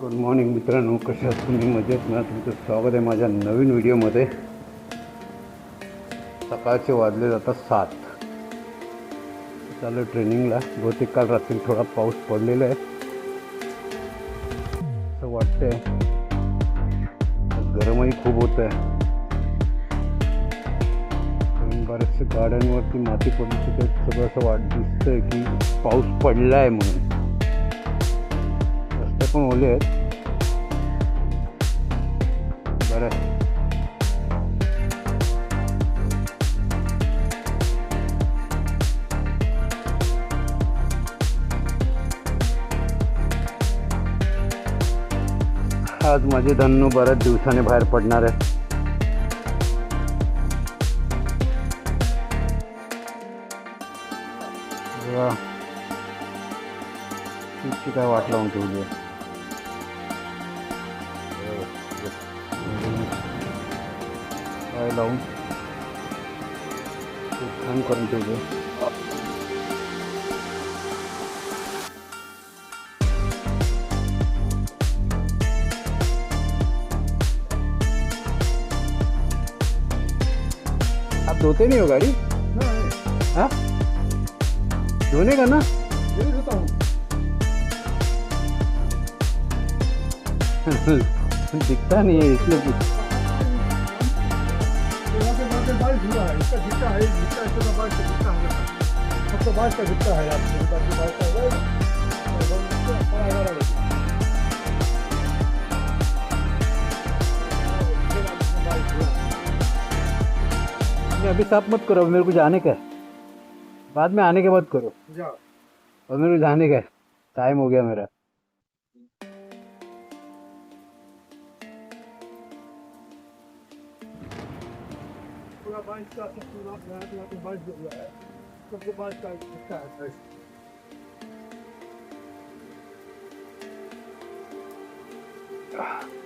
Good morning मित्रांनो. कशा तुम्ही मजेत ना? तुमचं स्वागत आहे माझ्या नवीन व्हिडिओमध्ये. सकाळचे वाजले जातात सात. चालू ट्रेनिंगला. बहुतेक काल रात्री थोडा पाऊस पडलेला आहे. असं वाटतंय. गरमही खूप होत आहे. बरेचसे गाड्यांवरती माती पडली तिथे सगळं असं वाट दिसतंय की पाऊस पडला आहे म्हणून. रस्ते पण ओले आहेत. आज माझे धन्नू बऱ्याच दिवसाने बाहेर पडणार आहे. बघा. काय वाट लावून ठेवली आहे काय लावून? छान करून ठेवली. आप धोते नहीं हो गाड़ी हाँ धोने का ना दिखता नहीं है इसलिए पूछ- अभी साफ़ मत करो मेरे को जाने का बाद में आने के बाद करो। और मेरे को जाने का टाइम हो गया मेरा। पूरा बारिश का सब पूरा बारिश हो रहा है। बारिश का अच्छा है। ah।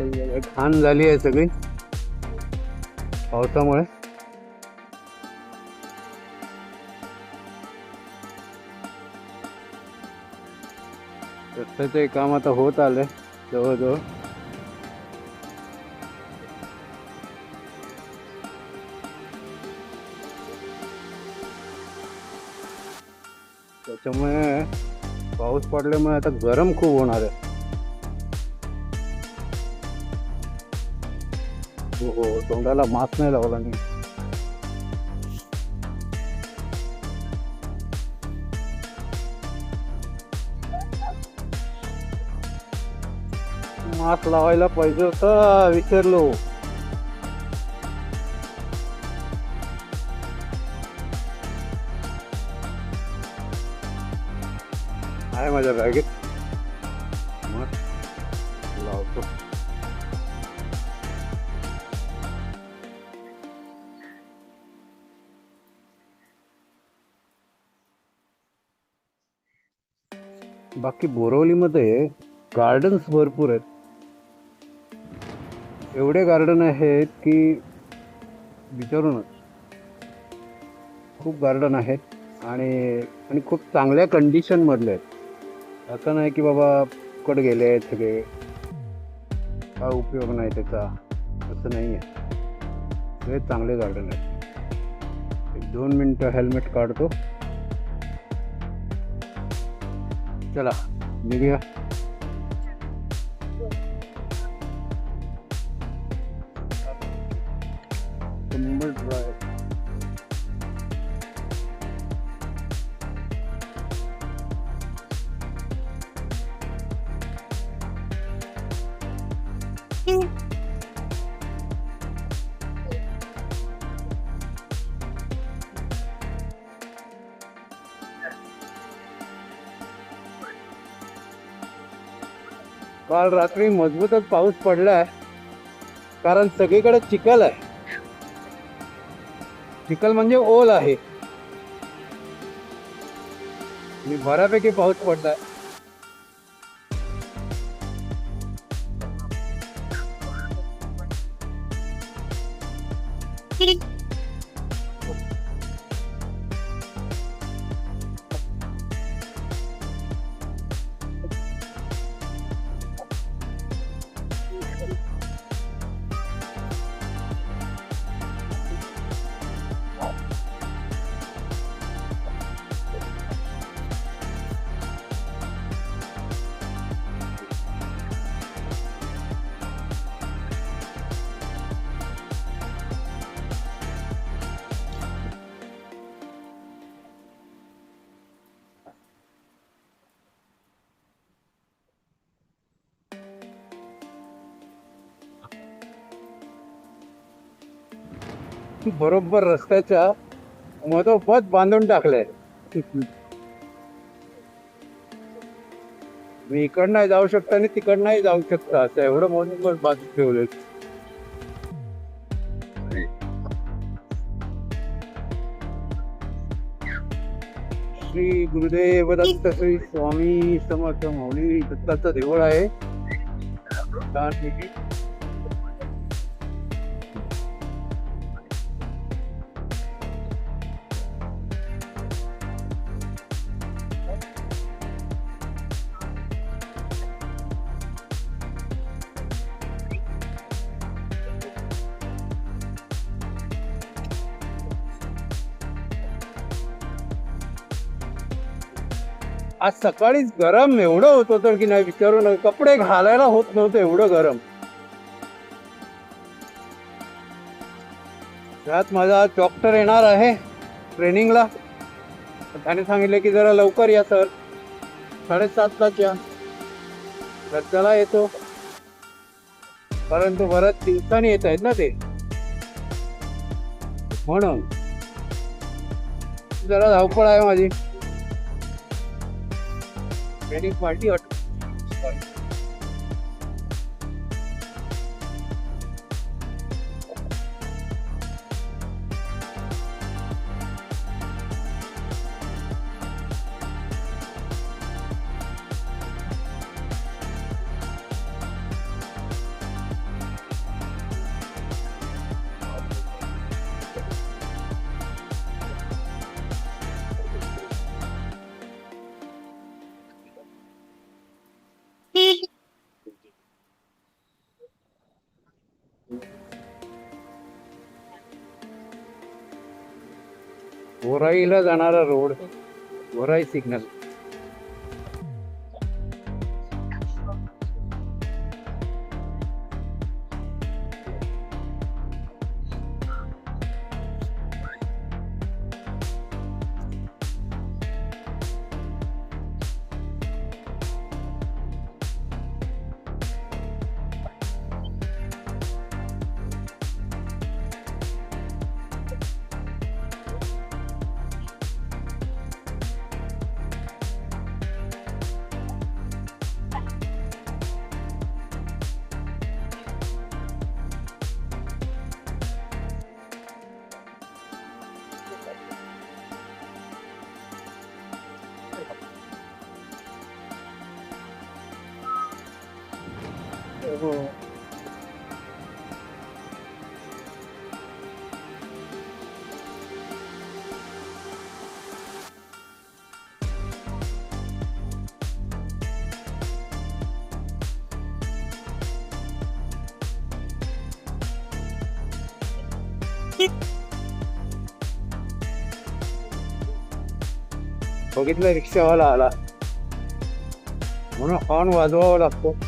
घाण झाली आहे सगळी. पावसामुळे. रस्त्याचं काम आता होत आलंय जवळजवळ. त्याच्यामुळे पाऊस पडल्यामुळे आता गरम खूप होणार आहे. तोंडाला मास्क नाही लावला मी. मास्क लावायला पाहिजे होतं विसरलो आहे माझ्या बॅगेत. मस्त लावतो. बाकी बोरवलीमध्ये गार्डन्स भरपूर आहेत. एवढे गार्डन आहेत की विचारूनच. खूप गार्डन आहेत आणि आणि खूप चांगल्या कंडिशनमधले आहेत. असं नाही की बाबा फुकट गेले आहेत सगळे. काय उपयोग नाही त्याचा. असं नाही आहे. सगळे चांगले गार्डन आहेत. एक दोन मिनटं हेल्मेट काढतो. 得了，牛逼！这门儿出来了。Thank you. काल रात्री मजबूतच पाऊस पडलाय कारण सगळीकडे चिखल आहे. चिखल म्हणजे ओल आहे. आणि बऱ्यापैकी पाऊस पडलाय. बरोबर रस्त्याच्या मधोमध बांधून टाकलंय. मी इकडनं जाऊ शकता आणि तिकडनंही जाऊ शकता असं एवढं मधोमध बांधून ठेवले श्री गुरुदेव दत्त श्री स्वामी समर्थ मौली दत्ताचं देऊळ आहे. आज सकाळीच गरम एवढं होत होतं की नाही विचारू नका. कपडे घालायला होत नव्हतं एवढं गरम. त्यात माझा डॉक्टर येणार आहे ट्रेनिंगला त्याने सांगितलं की जरा लवकर या सर साडेसातलाच या. तर येतो. परंतु बऱ्याच दिवसांनी येत आहेत ना ते. म्हणून. जरा धावपळ आहे माझी. મેની પાર્ટી ઓટો वराईला जाणारा road Varai signal avevo Paketler ikisi hala hala. Bunu Hanvada olaktı.